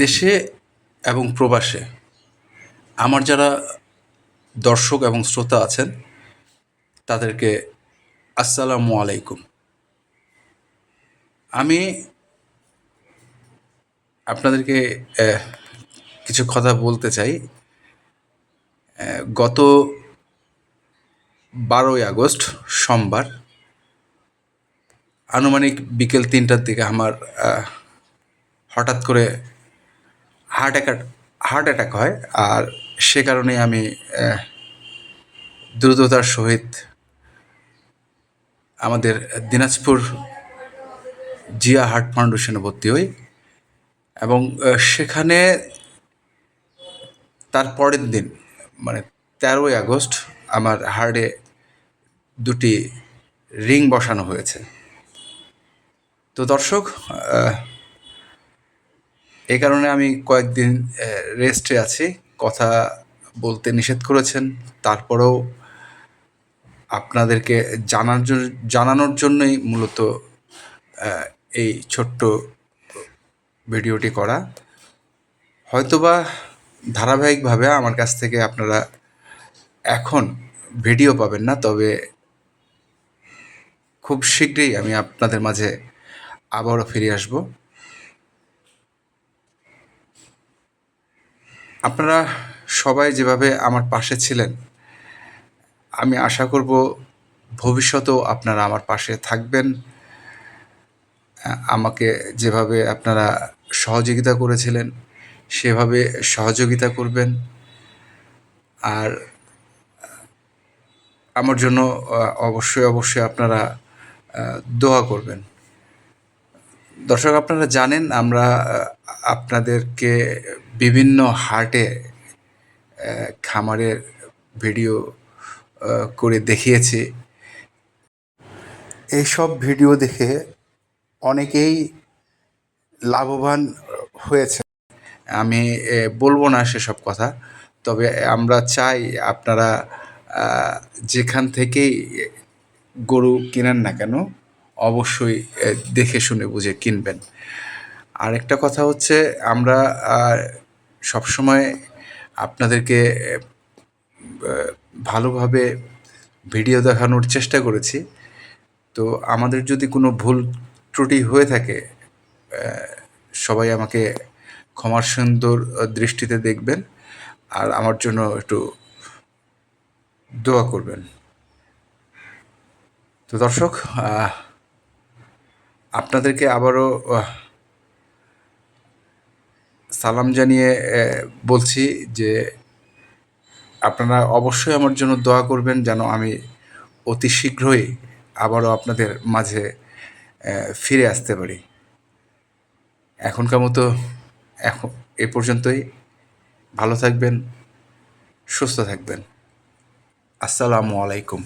দেশে এবং প্রবাসে আমার যারা দর্শক এবং শ্রোতা আছেন, তাদেরকে আসসালামু আলাইকুম। আমি আপনাদেরকে কিছু কথা বলতে চাই। গত বারোই আগস্ট সোমবার আনুমানিক বিকেল তিনটার দিকে আমার হঠাৎ করে হার্ট অ্যাটাক হার্ট অ্যাটাক হয় আর সে কারণে আমি দ্রুততার সহিত আমাদের দিনাজপুর জিয়া হার্ট ফাউন্ডেশনে ভর্তি হই এবং সেখানে তার পরের দিন মানে তেরোই আগস্ট আমার হার্টে দুটি রিং বসানো হয়েছে। তো দর্শক এই কারণে আমি কয়েকদিন রেস্টে আছি। কথা বলতে নিষেধ করেছেন। তারপরেও আপনাদেরকে জানার জানানোর জন্যই মূলত এই ছোট্ট ভিডিওটি করা। হয়তোবা ধারাবাহিকভাবে আমার কাছ থেকে আপনারা এখন ভিডিও পাবেন না, তবে খুব শীঘ্রই আমি আপনাদের মাঝে আবারও ফিরে আসব। আপনারা সবাই যেভাবে আমার পাশে ছিলেন, আমি আশা করব ভবিষ্যতেও আপনারা আমার পাশে থাকবেন। আমাকে যেভাবে আপনারা সহযোগিতা করেছিলেন, সেভাবে সহযোগিতা করবেন। আর আমার জন্য অবশ্যই অবশ্যই আপনারা দোয়া করবেন। দর্শক, আপনারা জানেন, আমরা আপনাদেরকে বিভিন্ন হার্টে খামারের ভিডিও করে দেখিয়েছি। এইসব ভিডিও দেখে অনেকেই লাভবান হয়েছে। আমি বলব না সেসব কথা, তবে আমরা চাই আপনারা যেখান থেকেই গরু কিনেন না কেন অবশ্যই দেখে শুনে বুঝে কিনবেন। আরেকটা কথা হচ্ছে, আমরা সবসময় আপনাদেরকে ভালোভাবে ভিডিও দেখানোর চেষ্টা করেছি। তো আমাদের যদি কোনো ভুল ত্রুটি হয়ে থাকে সবাই আমাকে ক্ষমার সুন্দর দৃষ্টিতে দেখবেন আর আমার জন্য একটু দোয়া করবেন। তো দর্শক আপনাদেরকে আবারও সালাম জানিয়ে বলছি যে আপনারা অবশ্যই আমার জন্য দোয়া করবেন যেন আমি অতি শীঘ্রই আবারও আপনাদের মাঝে ফিরে আসতে পারি। এখনকার মতো এখন এ পর্যন্তই। ভালো থাকবেন, সুস্থ থাকবেন। আসসালামু আলাইকুম।